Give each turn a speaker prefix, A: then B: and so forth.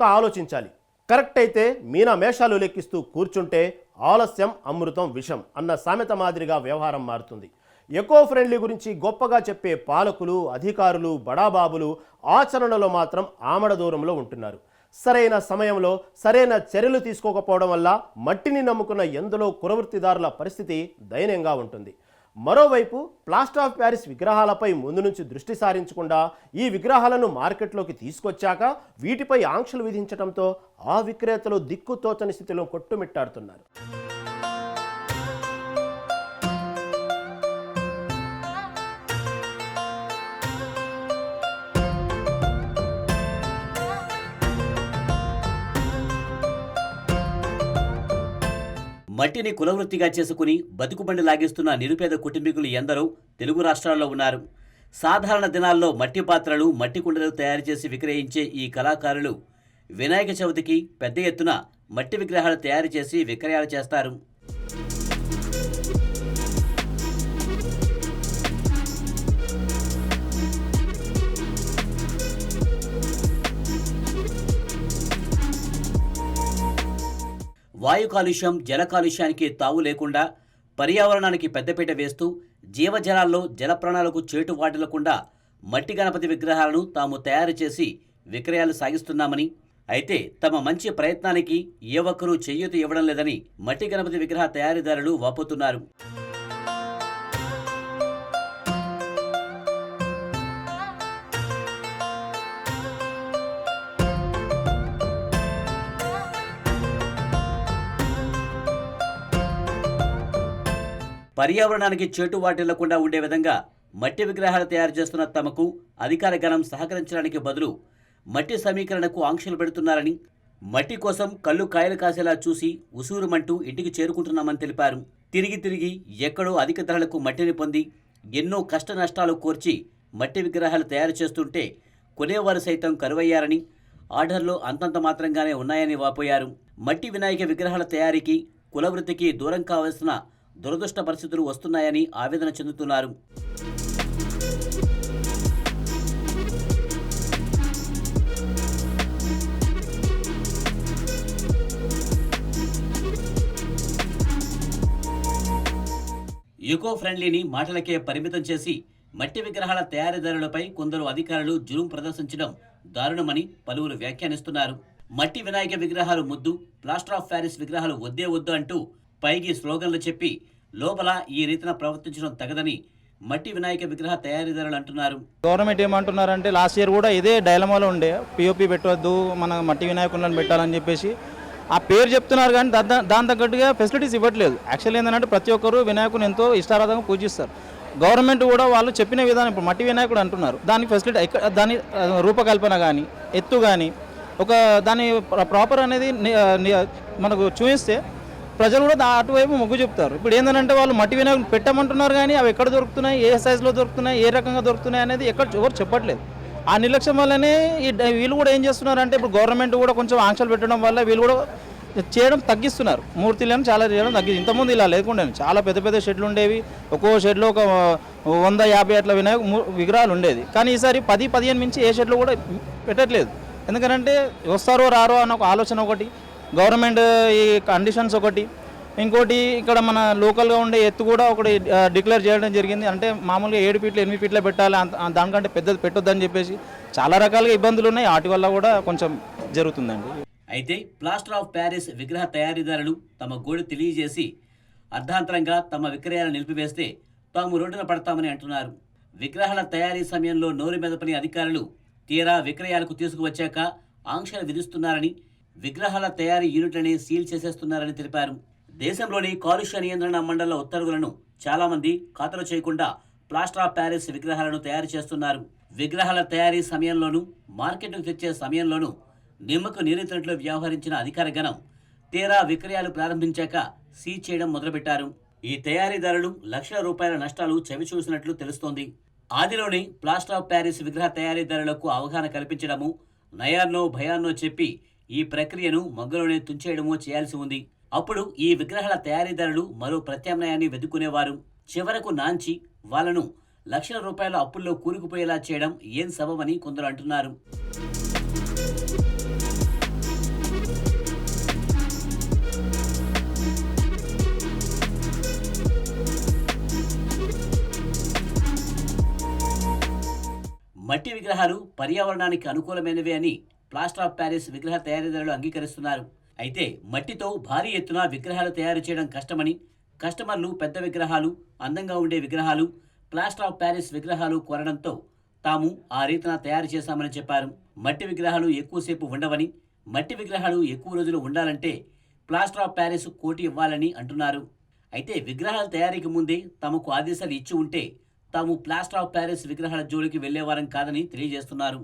A: గనక ఆలోచించాలి. కరెక్ట్ అయితే మీనా మేషాలు లెక్కిస్తూ కూర్చుంటే ఆలస్యం అమృతం విషం అన్న సామెత మాదిరిగా వ్యవహారం మారుతుంది. ఎకో ఫ్రెండ్లీ గురించి గొప్పగా చెప్పే పాలకులు అధికారులు బడాబాబులు ఆచరణలో మాత్రం ఆమడ దూరంలో ఉంటున్నారు. సరైన సమయంలో సరైన చర్యలు తీసుకోకపోవడం వల్ల మట్టిని నమ్ముకున్న ఎందులో కురవృత్తిదారుల పరిస్థితి దయనీయంగా ఉంటుంది. మరోవైపు ప్లాస్టర్ ఆఫ్ ప్యారిస్ విగ్రహాలపై ముందు నుంచి దృష్టి సారించకుండా ఈ విగ్రహాలను మార్కెట్లోకి తీసుకొచ్చాక వీటిపై ఆంక్షలు విధించడంతో ఆ విక్రేతలు దిక్కుతోచని స్థితిలో కొట్టుమిట్టాడుతున్నారు.
B: మట్టిని కులవృత్తిగా చేసుకుని బతుకుబండి లాగిస్తున్న నిరుపేద కుటుంబీకులు ఎందరో తెలుగు రాష్ట్రాల్లో ఉన్నారు. సాధారణ దినాల్లో మట్టి పాత్రలు మట్టి కుండలు తయారు చేసి విక్రయించే ఈ కళాకారులు వినాయక చవితికి పెద్ద ఎత్తున మట్టి విగ్రహాలు తయారు చేసి విక్రయాలు చేస్తారు. వాయు కాలుష్యం జల కాలుష్యానికి తావు లేకుండా పర్యావరణానికి పెద్దపీట వేస్తూ జీవజలాల్లో జల ప్రాణాలకు చేటు వాటిల్లకుండా మట్టి గణపతి విగ్రహాలను తాము తయారు చేసి విక్రయాలు సాగిస్తున్నామని అయితే తమ మంచి ప్రయత్నానికి ఏ ఒక్కరూ చేయూత ఇవ్వడం లేదని మట్టి గణపతి విగ్రహ తయారీదారులు వాపోతున్నారు. పర్యావరణానికి చేటు వాటిల్లకుండా ఉండే విధంగా మట్టి విగ్రహాలు తయారు చేస్తున్న తమకు అధికార గణం సహకరించడానికి బదులు మట్టి సమీకరణకు ఆంక్షలు పెడుతున్నారని మట్టి కోసం కళ్ళు కాయలు కాసేలా చూసి ఉసూరుమంటూ ఇంటికి చేరుకుంటున్నామని తెలిపారు. తిరిగి తిరిగి ఎక్కడో అధిక ధరలకు మట్టిని పొంది ఎన్నో కష్ట నష్టాలు కోర్చి మట్టి విగ్రహాలు తయారు చేస్తుంటే కొనేవారు సైతం కరువయ్యారని ఆర్డర్లు అంతంత మాత్రంగానే ఉన్నాయని వాపోయారు. మట్టి వినాయక విగ్రహాల తయారీకి కులవృత్తికి దూరం కావలసిన దురదృష్ట పరిస్థితులు వస్తున్నాయని ఆవేదన చెందుతున్నారు. ఈకో ఫ్రెండ్లీని మాటలకే పరిమితం చేసి మట్టి విగ్రహాల తయారీదారులపై కొందరు అధికారులు జులుం ప్రదర్శించడం దారుణమని పలువురు వ్యాఖ్యానిస్తున్నారు. మట్టి వినాయక విగ్రహాలు ముద్దు ప్లాస్టర్ ఆఫ్ ప్యారిస్ విగ్రహాలు వద్దే వద్దు అంటూ పైకి స్లోగన్లు చెప్పి లోపల ఈ రీతిన ప్రవర్తించడం తగదని మట్టి వినాయక విగ్రహ తయారీదారులు అంటున్నారు.
C: గవర్నమెంట్ ఏమంటున్నారంటే లాస్ట్ ఇయర్ కూడా ఇదే డైలమాలో ఉండే. పిఓపి పెట్టవద్దు మన మట్టి వినాయకులను పెట్టాలని చెప్పేసి. ఆ పేరు చెప్తున్నారు కానీ దా- దాని తగ్గట్టుగా ఫెసిలిటీస్ ఇవ్వట్లేదు. యాక్చువల్లీ ఏంటంటే ప్రతి ఒక్కరు వినాయకుని ఎంతో ఇష్టారాధంగా పూజిస్తారు. గవర్నమెంట్ కూడా వాళ్ళు చెప్పిన విధానం ఇప్పుడు మట్టి వినాయకుడు అంటున్నారు. దానికి ఫెసిలిటీ దాని రూపకల్పన కానీ ఎత్తు కానీ ఒక దాని ప్రాపర్ అనేది మనకు చూపిస్తే ప్రజలు కూడా అటువైపు మొగ్గు చెప్తారు. ఇప్పుడు ఏంటంటే వాళ్ళు మట్టి వినాయకులు పెట్టమంటున్నారు కానీ అవి ఎక్కడ దొరుకుతున్నాయి? ఏ సైజులో దొరుకుతున్నాయి? ఏ రకంగా దొరుకుతున్నాయి అనేది ఎక్కడ ఎవరు చెప్పట్లేదు. ఆ నిర్లక్ష్యం వల్లనే ఈ వీళ్ళు కూడా ఏం చేస్తున్నారంటే ఇప్పుడు గవర్నమెంట్ కూడా కొంచెం ఆంక్షలు పెట్టడం వల్ల వీళ్ళు కూడా చేయడం తగ్గిస్తున్నారు. మూర్తిలను చాలా చేయడం తగ్గి ఇంతకుముందు ఇలా లేకుండా చాలా పెద్ద పెద్ద షెడ్లు ఉండేవి. ఒక్కో షెడ్లో ఒక వంద యాభై అట్లా వినాయక విగ్రహాలు ఉండేది. కానీ ఈసారి పది పదిహేను మించి ఏ షెడ్లు కూడా పెట్టట్లేదు. ఎందుకంటే వస్తారో రారో అన్న ఒక ఆలోచన ఒకటి. గవర్నమెంట్ ఈ కండిషన్స్ ఒకటి. ఇంకోటి ఇక్కడ మన లోకల్గా ఉండే ఎత్తు కూడా ఒకటి డిక్లేర్ చేయడం జరిగింది. అంటే మామూలుగా ఏడు ఫీట్లు ఎనిమిది ఫీట్లే పెట్టాలి. అంత దానికంటే పెద్దది పెట్టొద్దని చెప్పేసి చాలా రకాలుగా ఇబ్బందులు ఉన్నాయి. వాటి వల్ల కూడా కొంచెం జరుగుతుందండి.
B: అయితే ప్లాస్టర్ ఆఫ్ ప్యారిస్ విగ్రహ తయారీదారులు తమ గోడు తెలియజేసి అర్ధాంతరంగా తమ విక్రయాలు నిలిపివేస్తే తాము రోడ్డున పడతామని అంటున్నారు. విగ్రహాల తయారీ సమయంలో నోరు మెదపని అధికారులు తీరా విక్రయాలకు తీసుకువచ్చాక ఆంక్షలు విధిస్తున్నారని విగ్రహాల తయారీ యూనిట్లని సీల్ చేసేస్తున్నారని తెలిపారు. దేశంలోని కాలుష్య నియంత్రణ మండళ్ళ ఉత్తర్వులను చాలామంది ఖాతరు చేయకుండా ప్లాస్టర్ ఆఫ్ ప్యారిస్ విగ్రహాలను తయారు చేస్తున్నారు. విగ్రహాల తయారీ సమయంలోనూ మార్కెట్కు తెచ్చే సమయంలోనూ నిమ్మకు నియంత్రణలో వ్యవహరించిన అధికార గణం తీరా విక్రయాలు ప్రారంభించాక సీజ్ చేయడం మొదలుపెట్టారు. ఈ తయారీదారులు లక్షల రూపాయల నష్టాలు చవిచూసినట్లు తెలుస్తోంది. ఆదిలోని ప్లాస్టర్ ఆఫ్ ప్యారిస్ విగ్రహ తయారీదారులకు అవగాహన కల్పించడము నయాన్నో భయాన్నో చెప్పి ఈ ప్రక్రియను మగ్గులోనే తుంచేయడమో చేయాల్సి ఉంది. అప్పుడు ఈ విగ్రహాల తయారీదారులు మరో ప్రత్యామ్నాయాన్ని వెతుకునేవారు చివరకు నాంచి వాళ్ళను లక్షల రూపాయల అప్పుల్లో కూరుకుపోయేలా చేయడం ఏం సబమని కొందరు అంటున్నారు. మట్టి విగ్రహాలు పర్యావరణానికి అనుకూలమైనవి అని ప్లాస్టర్ ఆఫ్ ప్యారిస్ విగ్రహ తయారీదారులు అంగీకరిస్తున్నారు. అయితే మట్టితో భారీ ఎత్తున విగ్రహాలు తయారు చేయడం కష్టమని కస్టమర్లు పెద్ద విగ్రహాలు అందంగా ఉండే విగ్రహాలు ప్లాస్టర్ ఆఫ్ ప్యారిస్ విగ్రహాలు కోరడంతో తాము ఆ రీతిన తయారు చేశామని చెప్పారు. మట్టి విగ్రహాలు ఎక్కువసేపు ఉండవని మట్టి విగ్రహాలు ఎక్కువ రోజులు ఉండాలంటే ప్లాస్టర్ ఆఫ్ ప్యారిస్ కోటి ఇవ్వాలని అంటున్నారు. అయితే విగ్రహాల తయారీకి ముందే తమకు ఆదేశాలు ఇచ్చి ఉంటే తాము ప్లాస్టర్ ఆఫ్ ప్యారిస్ విగ్రహాల జోలికి వెళ్ళేవారం కాదని తెలియజేస్తున్నారు.